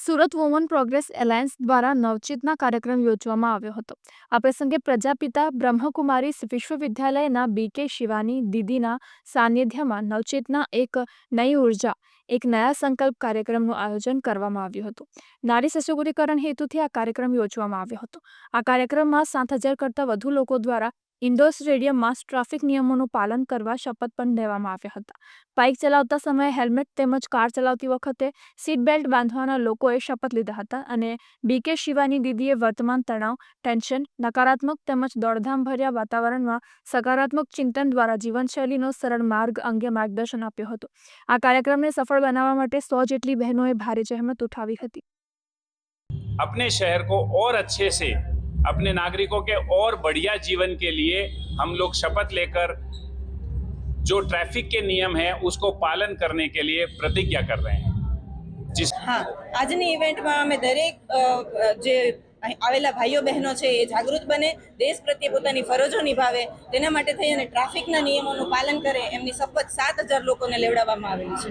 Surat woman progress alliance દ્વારા નવચેતના કાર્યક્રમ યોજવામાં આવ્યો હતો. આ પ્રસંગે પ્રજાપિતા બ્રહ્મકુમારી વિશ્વવિદ્યાલયના બીકે શિવાની દીદીના સાનિધ્યમાં નવચેતના એક નઈ ઊર્જા, એક નયા સંકલ્પ કાર્યક્રમનું આયોજન કરવામાં આવ્યું હતું. નારી સશક્તિકરણ હેતુથી આ કાર્યક્રમ યોજવામાં આવ્યો હતો. આ કાર્યક્રમમાં સાત હજાર કરતાં વધુ લોકો દ્વારા ઇન્ડોર સ્ટેડિયમમાં ટ્રાફિક નિયમોનું પાલન કરવા શપથ પણ લેવામાં આવ્યા હતા બાઇક ચલાવતા સમયે હેલ્મેટ તેમજ કાર ચલાવતી વખતે સીટ બેલ્ટ બાંધવાના લોકોએ શપથ લીધા હતા અને બીકે શિવાની દીદીએ વર્તમાન તણાવ ટેન્શન નકારાત્મક તેમજ દોડધામભર્યા વાતાવરણમાં સકારાત્મક ચિંતન દ્વારા જીવનશૈલીનો સરળ માર્ગ અંગે માર્ગદર્શન આપ્યું હતું આ કાર્યક્રમને સફળ બનાવવા માટે સો જેટલી બહેનોએ ભારે જહેમત ઉઠાવી હતી अपने शहर को और अच्छे से अपने नागरिकों के और बढ़िया जीवन के लिए हम लोग शपथ लेकर जो ट्रैफिक के नियम हैं उसको पालन करने के लिए प्रतिज्ञा कर रहे हैं जिस હા આજની ઇવેન્ટમાં અમે દરેક અ, અ, જે અહીં આવેલા ભાઈઓ બહેનો છે એ જાગૃત બને દેશ પ્રત્યે પોતાની ફરજો નિભાવે તેના માટે થઈ અને ટ્રાફિકના નિયમોનું પાલન કરે એમની શપથ સાત હજાર લોકોને લેવડાવવામાં આવેલી છે